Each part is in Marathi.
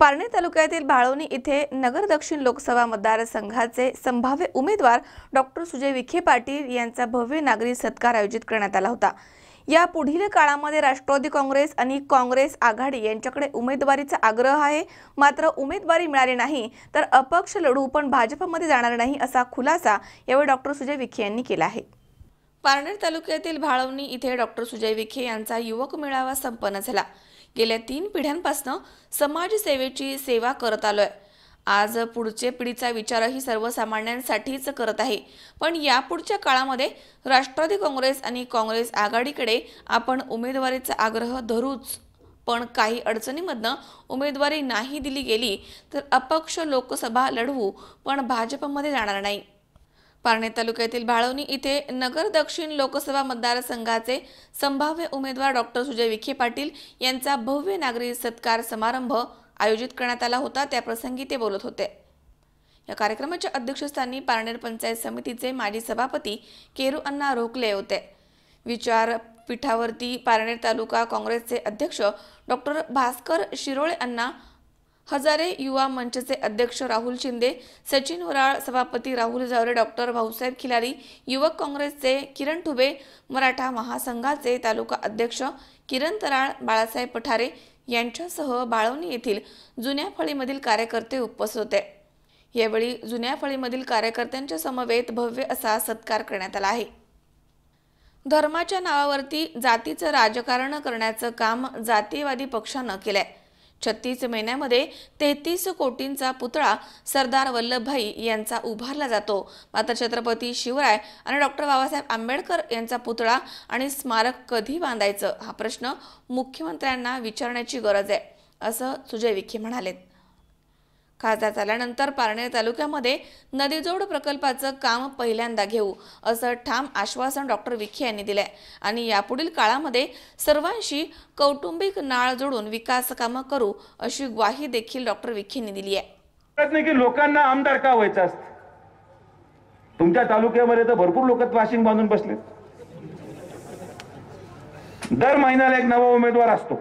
पारणे तालुक्यातील भाळवणी इथे नगर दक्षिण लोकसभा मतदारसंघाचे संभाव्य उमेदवार डॉक्टर सुजय विखे पाटील यांचा भव्य नागरी सत्कार आयोजित करण्यात आला होता. या पुढील काळामध्ये राष्ट्रवादी काँग्रेस आणि काँग्रेस आघाडी यांच्याकडे उमेदवारीचा आग्रह आहे. मात्र उमेदवारी मिळाली नाही तर अपक्ष लढू पण भाजपमध्ये जाणार नाही असा खुलासा यावेळी डॉक्टर सुजय विखे यांनी केला आहे. पारनेर तालुक्यातील भाळवणी इथे डॉक्टर सुजय विखे यांचा युवक मेळावा संपन्न झाला. गेल्या तीन पिढ्यांपासून समाजसेवेची सेवा करत आलो आहे आज पुढचे पिढीचा विचारही सर्वसामान्यांसाठीच करत आहे. पण यापुढच्या काळामध्ये राष्ट्रवादी काँग्रेस आणि काँग्रेस आघाडीकडे आपण उमेदवारीचा आग्रह धरूच. पण काही अडचणीमधनं उमेदवारी नाही दिली गेली तर अपक्ष लोकसभा लढवू पण भाजपमध्ये जाणार नाही. पारनेर तालुक्यातील भाळवणी इथे नगर दक्षिण लोकसभा मतदारसंघाचे संभाव्य उमेदवार डॉक्टर सुजय विखे पाटील यांचा भव्य नागरी सत्कार समारंभ आयोजित करण्यात आला होता. त्याप्रसंगी ते बोलत होते. या कार्यक्रमाच्या अध्यक्षस्थानी पारनेर पंचायत समितीचे माजी सभापती केरू अण्णा रोखले होते. विचारपीठावरती पारनेर तालुका काँग्रेसचे अध्यक्ष डॉक्टर भास्कर शिरोळे अण्णा हजारे युवा मंचचे अध्यक्ष राहुल शिंदे सचिन वराळ सभापती राहुल जावरे डॉक्टर भाऊसाहेब खिलारी युवक काँग्रेसचे किरण ठुबे मराठा महासंघाचे तालुका अध्यक्ष किरण तराळ बाळासाहेब पठारे यांच्यासह बाळवणी येथील जुन्या फळीमधील कार्यकर्ते उपस्थित होते. यावेळी जुन्या फळीमधील कार्यकर्त्यांच्या समवेत भव्य असा सत्कार करण्यात आला आहे. धर्माच्या नावावरती जातीचं राजकारण करण्याचं काम जातीयवादी पक्षानं केलंय. छत्तीस महिन्यामध्ये तेहतीस कोटींचा पुतळा सरदार वल्लभभाई यांचा उभारला जातो. मात्र छत्रपती शिवराय आणि डॉक्टर बाबासाहेब आंबेडकर यांचा पुतळा आणि स्मारक कधी बांधायचं हा प्रश्न मुख्यमंत्र्यांना विचारण्याची गरज आहे असं सुजय विखे म्हणालेत खासदार झाल्यानंतर पारनेर तालुक्यामध्ये नदीजोड प्रकल्पाचं काम पहिल्यांदा घेऊ असं ठाम आश्वासन डॉक्टर विखे यांनी दिलंय. आणि यापुढील काळामध्ये सर्वांशी कौटुंबिक नाळ जोडून विकास कामं करू अशी ग्वाही देखील डॉक्टर विखेंनी दिली आहे. की लोकांना आमदार का व्हायचं असतं? तुमच्या तालुक्यामध्ये तर भरपूर लोक वाशिंग बांधून बसले दर महिन्याला एक नवा उमेदवार असतो.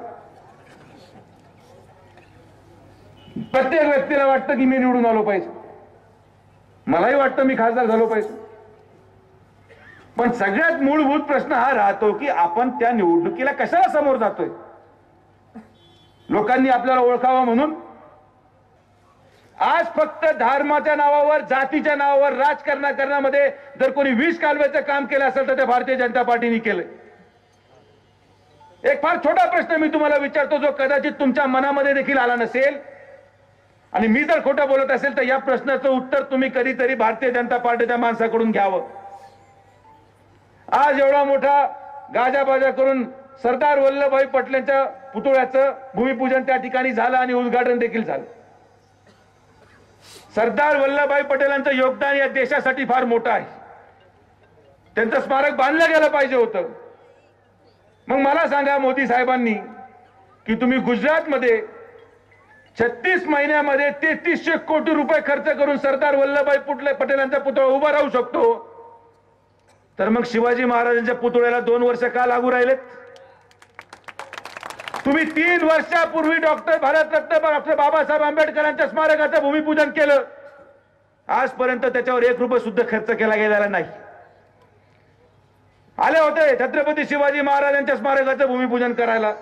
प्रत्येक व्यक्तीला वाटतं की मी निवडून आलो पाहिजे. मलाही वाटतं मी खासदार झालो पाहिजे. पण सगळ्यात मूलभूत प्रश्न हा राहतो की आपण त्या निवडणुकीला कशाला समोर जातोय? लोकांनी आपल्याला ओळखावं म्हणून. आज फक्त धर्माच्या नावावर जातीच्या नावावर राजकारणाकरणामध्ये जर कोणी वीस कालव्याचं काम केलं असेल तर ते भारतीय जनता पार्टीने केलंय. एक फार छोटा प्रश्न मी तुम्हाला विचारतो जो कदाचित तुमच्या मनामध्ये देखील आला नसेल. आणि मी जर खोटं बोलत असेल तर या प्रश्नाचं उत्तर तुम्ही कधीतरी भारतीय जनता पार्टीच्या माणसाकडून घ्यावं. आज एवढा मोठा गाजाबाजा करून सरदार वल्लभभाई पटेलांच्या पुतळ्याचं भूमिपूजन त्या ठिकाणी झालं आणि उद्घाटन देखील झालं. सरदार वल्लभभाई पटेलांचं योगदान या देशासाठी फार मोठं आहे. त्यांचं स्मारक बांधलं गेलं पाहिजे होतं. मग मला सांगा मोदी साहेबांनी की तुम्ही गुजरातमध्ये छत्तीस महिन्यामध्ये तेहतीसशे कोटी रुपये खर्च करून सरदार वल्लभभाई पुटले पटेलांचा पुतळा उभा राहू शकतो. तर मग शिवाजी महाराजांच्या पुतळ्याला दोन वर्ष का लागू राहिलेत? तुम्ही तीन वर्षापूर्वी डॉक्टर भारतरत्न डॉक्टर बाबासाहेब आंबेडकरांच्या स्मारकाचं भूमिपूजन केलं. आजपर्यंत त्याच्यावर एक रुपये सुद्धा खर्च केला गेलेला नाही. आले होते छत्रपती शिवाजी महाराजांच्या स्मारकाचं भूमिपूजन करायला.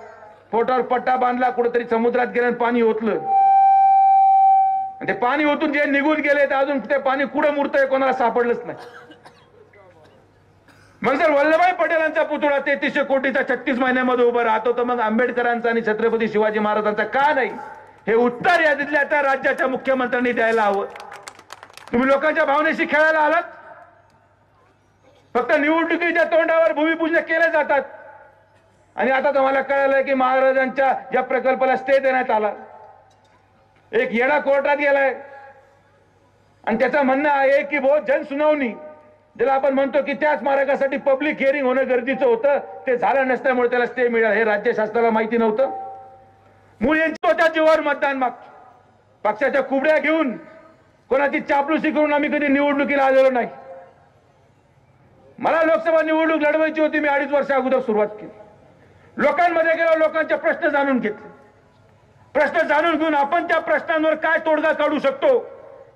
पोटावर पट्टा बांधला कुठेतरी समुद्रात गेलं आणि पाणी ओतलं. आणि ते पाणी ओतून जे निघून गेले तर अजून ते पाणी कुठं मुरतंय कोणाला सापडलंच नाही. मग जर वल्लभभाई पटेलांचा पुतळा तेहतीसशे कोटीचा छत्तीस महिन्यामध्ये उभा राहतो तर मग आंबेडकरांचा आणि छत्रपती शिवाजी महाराजांचा का नाही? हे उत्तर यादीतल्या त्या राज्याच्या मुख्यमंत्र्यांनी द्यायला हवं. तुम्ही लोकांच्या भावनेशी खेळायला आलात? फक्त निवडणुकीच्या तोंडावर भूमिपूजन केले जातात. आणि आता तुम्हाला कळालंय की महाराजांच्या या प्रकल्पाला स्टे देण्यात आला एक येणा कोर्टात गेलाय. आणि त्याचं म्हणणं आहे की भो जनसुनावणी ज्याला आपण म्हणतो की त्याच मार्गासाठी पब्लिक हिअरिंग होणं गरजेचं होतं ते झालं नसल्यामुळे त्याला स्टे मिळाला. हे राज्य शासनाला माहिती नव्हतं. मूळ यांची होत्या जीवावर मतदान माग. पक्षाच्या कुबड्या घेऊन कोणाची चापलुसी करून आम्ही कधी निवडणुकीला आलेलो नाही. मला लोकसभा निवडणूक लढवायची होती मी अडीच वर्ष अगोदर सुरुवात केली. लोकांमध्ये गेलो लोकांचे प्रश्न जाणून घेतले. प्रश्न जाणून घेऊन आपण त्या प्रश्नांवर काय तोडगा काढू शकतो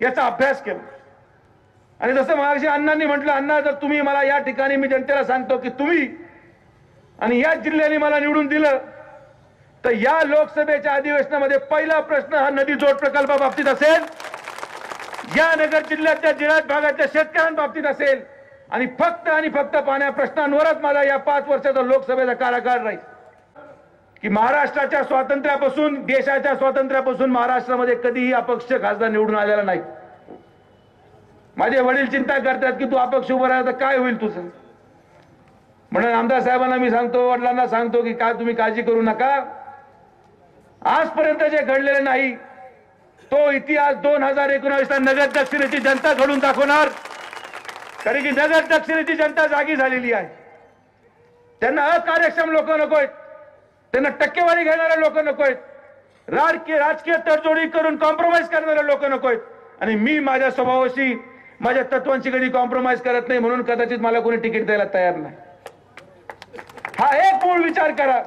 याचा अभ्यास केला. आणि जसं महाराष्ट्र अण्णांनी म्हटलं अण्णा जर तुम्ही मला या ठिकाणी मी जनतेला सांगतो की तुम्ही आणि या जिल्ह्याने मला निवडून दिलं तर या लोकसभेच्या अधिवेशनामध्ये पहिला प्रश्न हा नदी जोड प्रकल्पाबाबतीत असेल या नगर जिल्ह्यातल्या जिल्हा भागातल्या शेतकऱ्यांबाबतीत असेल आणि फक्त आणि फक्त पाण्या प्रश्नांवरच माझा या पाच वर्षाचा लोकसभेचा कार्यकाळ राहील. की महाराष्ट्राच्या स्वातंत्र्यापासून देशाच्या स्वातंत्र्यापासून महाराष्ट्रामध्ये कधीही अपक्ष खासदार निवडून आलेला नाही. माझे वडील चिंता करतात की तू अपक्ष उभं राहिला तर काय होईल तुझं? म्हणून आमदार साहेबांना मी सांगतो वडिलांना सांगतो की काय तुम्ही काळजी करू नका. आजपर्यंत जे घडलेले नाही तो इतिहास दोन हजार एकोणावीसला नगर दक्षिणेची जनता घडून दाखवणार. कारण की नगर दक्षिणेची जनता जागी झालेली आहे. त्यांना अकार्यक्षम लोक नकोय त्यांना टक्केवारी घेणारे लोक नकोय राजकीय राजकीय तडजोडी करून कॉम्प्रोमाइज करणारे लोक नकोयत आणि मी माझ्या स्वभावाशी माझ्या तत्वांशी कधी कॉम्प्रोमाइज करत नाही म्हणून कदाचित मला कोणी तिकीट द्यायला तयार नाही. हा एक मूळ विचार करा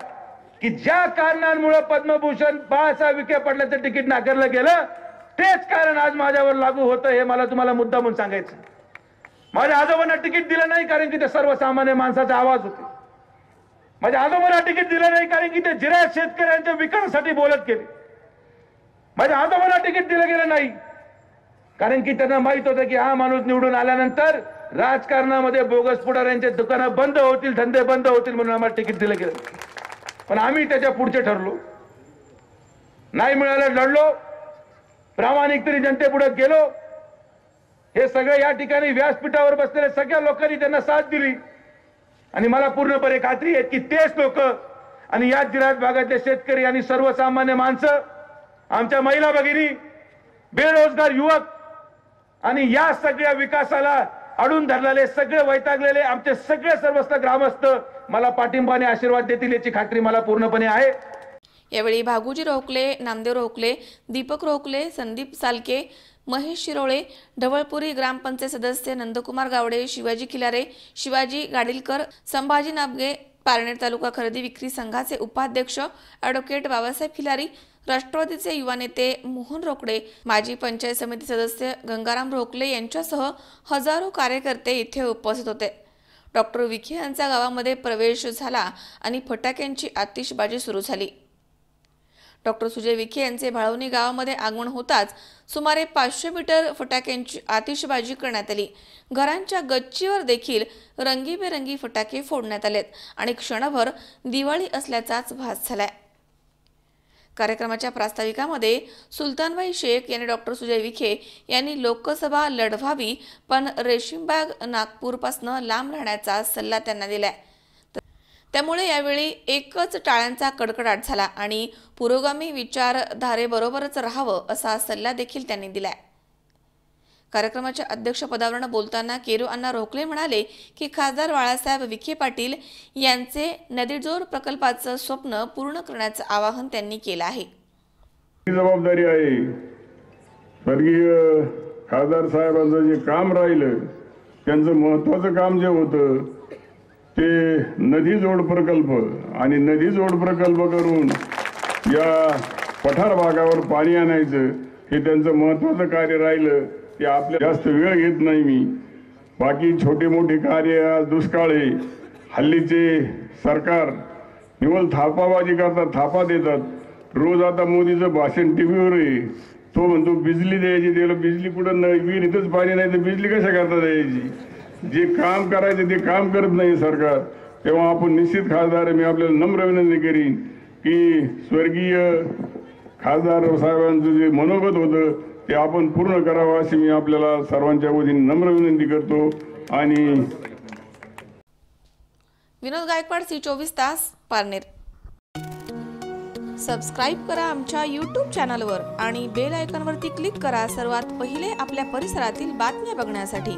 की ज्या कारणांमुळे पद्मभूषण बाळासाहेब विखे पडल्याचं तिकीट नाकारलं गेलं तेच कारण आज माझ्यावर लागू होतं हे मला तुम्हाला मुद्दा म्हणून सांगायचं माझ्या आजोबांना तिकीट दिलं नाही कारण की ते सर्वसामान्य माणसाचा आवाज होते. माझ्या आजोबांना तिकीट दिलं नाही कारण की ते जिरायत शेतकऱ्यांच्या विकासासाठी बोलत गेले. माझ्या आजोबांना तिकीट दिलं गेलं नाही कारण की त्यांना माहीत होतं की हा माणूस निवडून आल्यानंतर राजकारणामध्ये बोगस पुढाऱ्यांचे दुकानं बंद होतील धंदे बंद होतील म्हणून आम्हाला तिकीट दिलं गेलं पण आम्ही त्याच्या पुढचे ठरलो. नाही मिळालं लढलो. प्रामाणिक तरी जनतेपुढे गेलो. हे सगळे या ठिकाणी व्यासपीठावर बसलेल्या सगळ्या लोकांनी त्यांना साथ दिली. आणि मला पूर्णपणे खात्री आहे की तेच लोक आणि या जिरात भागातले शेतकरी आणि सर्वसामान्य माणसं आमच्या महिला भगिनी बेरोजगार युवक आणि या सगळ्या विकासाला अडून धरलेले सगळे वैतागलेले आमचे सगळे सर्वस्थ ग्रामस्थ मला पाठिंबाने आशीर्वाद देतील याची खात्री मला पूर्णपणे आहे. यावेळी भागूजी रोकले नामदेव रोकले दीपक रोकले संदीप सालके महेश शिरोळे ढवळपुरी ग्रामपंचायत सदस्य नंदकुमार गावडे शिवाजी खिलारे शिवाजी गाडीलकर संभाजी नाबगे पारनेर तालुका खरेदी विक्री संघाचे उपाध्यक्ष ॲडव्होकेट बाबासाहेब खिलारी राष्ट्रवादीचे युवा नेते मोहन रोकडे माजी पंचायत समिती सदस्य गंगाराम रोकले यांच्यासह हजारो कार्यकर्ते इथे उपस्थित होते. डॉक्टर विखे यांचा गावामध्ये प्रवेश झाला आणि फटाक्यांची आतिषबाजी सुरू झाली. डॉक्टर सुजय विखे यांचे भाळवणी गावामध्ये आगमन होताच सुमारे पाचशे मीटर फटाक्यांची आतिषबाजी करण्यात आली. घरांच्या गच्चीवर देखील रंगीबेरंगी फटाके फोडण्यात आलेत आणि क्षणभर दिवाळी असल्याचाच भास झालाय. कार्यक्रमाच्या प्रास्ताविकामध्ये सुलतानबाई शेख यांनी डॉक्टर सुजय विखे यांनी लोकसभा लढवावी पण रेशीमबाग नागपूरपासून लांब राहण्याचा सल्ला त्यांना दिलाय. त्यामुळे यावेळी एकच टाळ्यांचा कडकडाट झाला आणि पुरोगामी विचारधारेबरोबरच राहावं असा सल्ला देखील त्यांनी दिलाय. कार्यक्रमाच्या अध्यक्षपदावरून बोलताना केरू अण्णा रोखले म्हणाले की खासदार बाळासाहेब विखे पाटील यांचे नदीजोड प्रकल्पाचं स्वप्न पूर्ण करण्याचं आवाहन त्यांनी केलं आहे. जबाबदारी आहे. स्वर्गीय खासदार साहेबांचं जे काम राहिलं त्यांचं महत्वाचं काम जे होतं ते नदी जोड प्रकल्प आणि नदी जोड प्रकल्प करून या पठार भागावर पाणी आणायचं हे त्यांचं महत्वाचं कार्य राहिलं ते आपल्या जास्त वेळ घेत नाही मी. बाकी छोटे मोठे कार्य आज दुष्काळ आहे. हल्लीचे सरकार निवल थापाबाजी करतात थापा देतात. रोज आता मोदीचं भाषण टी व्हीवर आहे. तो म्हणतो बिजली द्यायची त्याला बिजली कुठं नाही विहिरीतच पाणी नाही तर बिजली कशा करता द्यायची? जे काम करायचे ते काम करत नाही सरकार. तेव्हा आपण निश्चित खासदार मी आपल्याला नम्र विनंती करीन की स्वर्गीय खासदार साहेबांचं जे मनोगत होतं ते आपण पूर्ण करावं अशी मी आपल्याला सर्वांच्या वतीने नम्र विनंती करतो. आणि विनोद गायकवाड सी चोवीस तास पारनेर. सबस्क्राईब करा आमच्या यूट्यूब चॅनलवर आणि बेल आयकॉनवरती क्लिक करा सर्वात पहिले आपल्या परिसरातील बातम्या बघण्यासाठी.